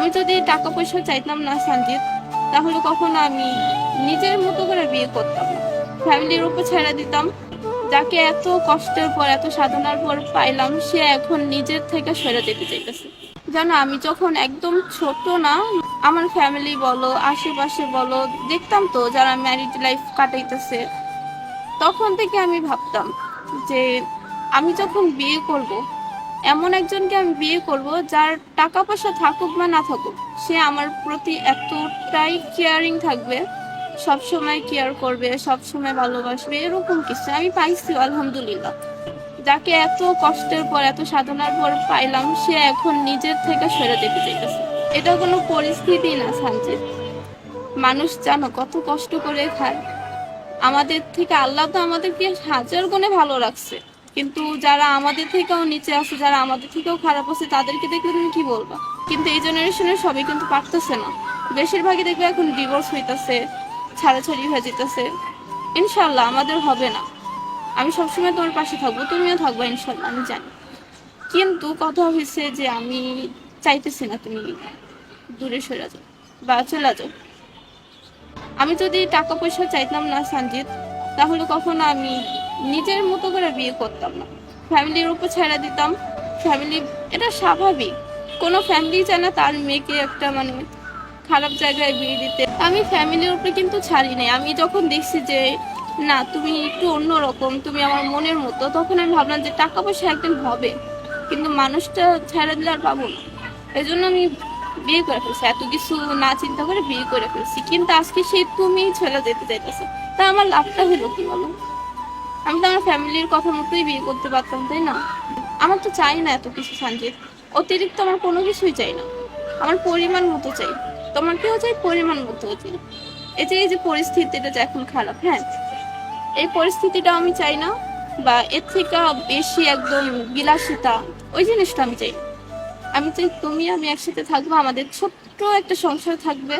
আমি যদি টাকা পয়সা চাইতাম না, সঞ্জিত, তাহলে কখনো আমি নিজের মতো করে বিয়ে করতাম ফ্যামিলির উপর ছেড়ে দিতাম। যাকে এত কষ্টের পর, এত সাধনার পর পাইলাম, সে এখন নিজের থেকে সরে যেতে চাইতেছে। জানো, আমি যখন একদম ছোট না, আমার ফ্যামিলি বলো, আশেপাশে বলো, দেখতাম তো যারা ম্যারিড লাইফ কাটাইতেছে, তখন থেকে আমি ভাবতাম যে আমি যখন বিয়ে করব এমন একজনকে আমি বিয়ে করব যার টাকা পয়সা থাকুক বা না থাকুক, সে আমার প্রতি এতটাই কেয়ারিং থাকবে সব সময় কেয়ার করবে সব সময় ভালোবাসবে, এরকম কিছু আমি পাইছি, আলহামদুলিল্লাহ। যাকে এত কষ্টের পর, এত সাধনার পর পাইলাম, সে এখন নিজের থেকে সরে যেতে চাইতেছে। এটা কোনো পরিস্থিতি না সানজিৎ মানুষ জানো কত কষ্ট করে খায়। আমাদের থেকে আল্লাহ তো আমাদেরকে হাজার গুণে ভালো রাখছে। কিন্তু যারা আমাদের থেকেও নিচে আছে, যারা আমাদের থেকেও খারাপ আছে, তাদেরকে দেখলে তুমি কি বলবা? কিন্তু এই জেনারেশনের সবই কিন্তু পারতেছে না। বেশিরভাগই দেখবে এখন ডিভোর্স হইতেছে, ছাড়াছাড়ি হয়ে যেতেছে। ইনশাল্লাহ আমাদের হবে না। আমি সবসময় তোমার পাশে থাকব, তুমিও থাকব ইনশাল্লাহ, আমি জানি। কিন্তু কথা হয়েছে যে আমি চাইতেছি না তুমি দূরে সরে যাও বা চলে যাও। আমি যদি টাকা পয়সা চাইতাম না সঞ্জিত তাহলে কখনো আমি নিজের মতো করে বিয়ে করতাম না। ফ্যামিলির উপর ছেড়ে দিতাম। ফ্যামিলি, এটা স্বাভাবিক। কোনো ফ্যামিলি চায় না তার মেয়েকে একটা মানে খারাপ জায়গায় বিয়ে দিতে আমি ফ্যামিলির উপরে কিন্তু ছাড়ি নাই। আমি যখন দেখছি যে, না, তুমি একটু অন্যরকম, তুমি আমার মনের মতো, তখন আমি ভাবলাম যে টাকা পয়সা একদিন হবে। কিন্তু মানুষটা ছেড়ে দিলে আর পাবো না। এই জন্য আমি বিয়ে করে ফেলছি। এত কিছু না চিন্তা করে বিয়ে করে ফেলছি। কিন্তু আজকে সেই তুমি ছেড়ে যেতে চাইতেছে। তা আমার লাভটা হলো কি বলো? আমি তো আমার ফ্যামিলির কথা মতোই বিয়ে করতে পারতাম, তাই না? আমার তো চাই না এত কিছু, সঞ্জিত। অতিরিক্ত আমার কোনো কিছুই চাই না। আমার পরিমাণ মতো চাই। তোমাকেও চাই, পরিমাণ মতো চাই। এই যে এই যে পরিস্থিতিটা যে এখন খারাপ হ্যাঁ? এই পরিস্থিতিটা আমি চাই না, বা এর থেকে বেশি একদম বিলাসিতা, ওই জিনিসটা আমি চাই আমি চাই তুমি, আমি একসাথে থাকব, আমাদের ছোট্ট একটা সংসার থাকবে।